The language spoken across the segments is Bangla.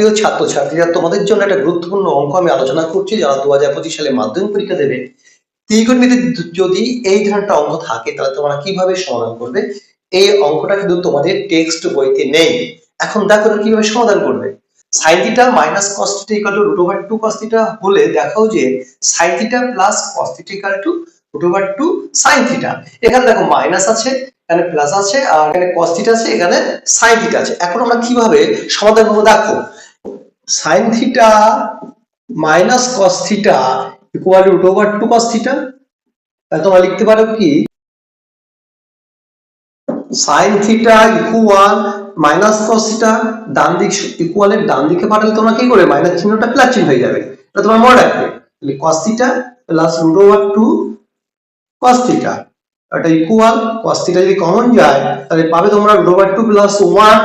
প্রিয় ছাত্রছাত্রীরা, তোমাদের জন্য একটা গুরুত্বপূর্ণ অঙ্ক আমি আলোচনা করছি, যারা দু পঁচিশ সালে মাধ্যমিক পরীক্ষা দেবে। ত্রিকোণমিতি যদি এই ধরনের অঙ্ক থাকে, তাহলে তোমরা কীভাবে সমাধান করবে? এই অঙ্কটা কিন্তু তোমাদের টেক্সট বইতে নেই। এখন দেখো কীভাবে সমাধান করবে। Sine minus cos theta equal to root over two cos theta হলে দেখাও যে sine plus cos theta equal to root over two sine theta এখানে দেখো মাইনাস আছে, এখানে প্লাস আছে, আর এখানে থিটা আছে, এখানে থিটা আছে। এখন আমরা কীভাবে সমাধান করব দেখো। Sine theta minus cos theta equal root over two cos theta তাহলে তোমরা লিখতে পারো কি? Sine theta equal minus cos theta ডান দিক ইকুয়ালের ডান দিকে পাঠালে তোমরা কি করে মাইনাস চিহ্নটা প্লাস চিহ্ন হয়ে যাবে। এটা তোমরা মনে রাখবে। তাহলে cos theta plus root over two cos theta এটা ইকুয়াল কস থিটা যদি কমন যায়, তাহলে পাবে তোমরা root over two plus one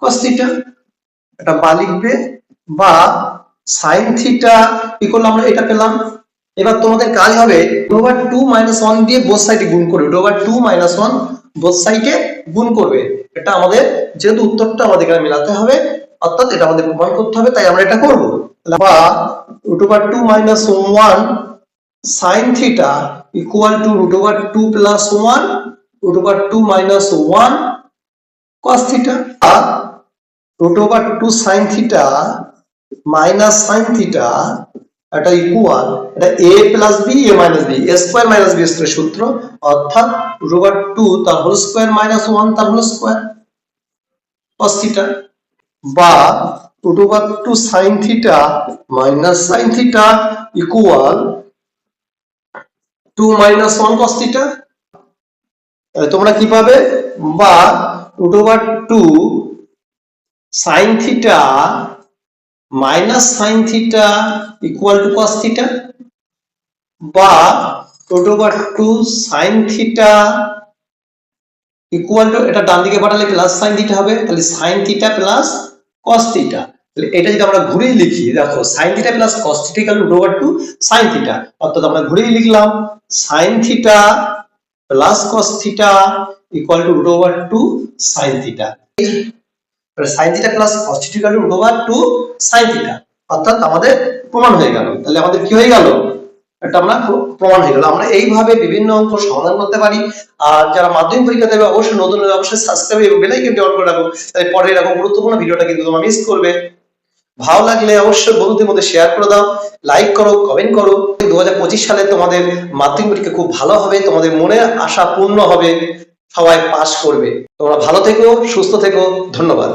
cos theta এটা বা লিখবে বা সাইন থিটা ইকুয়াল আমরা? এটা পেলাম। এবার তোমাদের কাজ হবে ওভার টু মাইনাস ওয়ান দিয়ে বোথ সাইডে গুণ করবে। Over two minus one both সাইডে গুণ করবে। এটা আমাদের যেহেতু উত্তরটা আমাদের এখানে মেলাতে হবে, অর্থাৎ এটা আমাদের প্রমাণ করতে হবে, তাই আমরা এটা করব। বা root over two minus one sine theta equal to root over two plus one root over two minus one cos theta root over two sine theta minus sine theta এটা ইকুয়াল এটা A plus B A minus B A square minus B square সূত্র, অর্থাৎ ওভার টু তার হোল স্কোয়ার মাইনাস ওয়ান তার হোল স্কোয়ার কস থিটা বা two sine theta minus sine theta equal to minus one cos theta তাহলে তোমরা কি পাবে? বা over two sine theta minus sine theta equal to cos theta বা root over two sine theta equal to এটা ডান দিকে পাঠালে প্লাস সাইন থিটা হবে, তাহলে sine theta plus cos theta. এটা যদি আমরা ঘুরেই লিখি, দেখো sine theta plus cos theta equal root over two sine theta, অর্থাৎ আমরা ঘুরেই লিখলাম sine theta plus cos theta equal to root over two sine theta. Sine theta plus cos theta to root over two sine theta অর্থাৎ আমাদের প্রমাণ হয়ে গেল। তাহলে আমাদের কি হয়ে গেল? এটা আমরা প্র- প্রমাণ হয়ে গেল। আমরা এইভাবে বিভিন্ন অঙ্ক সমাধান করতে পারি। আর যারা মাধ্যমিক পরীক্ষা দেবে, অবশ্যই নতুন অবশ্যই সাবস্ক্রাইব এবং বেল আইকনটি অন করে রাখো। তাই পরে এরকম গুরুত্বপূর্ণ ভিডিওটা কিন্তু তোমরা মিস করবে। ভালো লাগলে অবশ্যই বন্ধুদের মধ্যে শেয়ার করে দাও। লাইক করো কমেন্ট করো। দু হাজার পঁচিশ সালে তোমাদের মাধ্যমিক পরীক্ষা খুব ভালো হবে। তোমাদের মনের আশা পূর্ণ হবে। সবাই পাশ করবে। তোমরা ভালো থেকো সুস্থ থেকো ধন্যবাদ।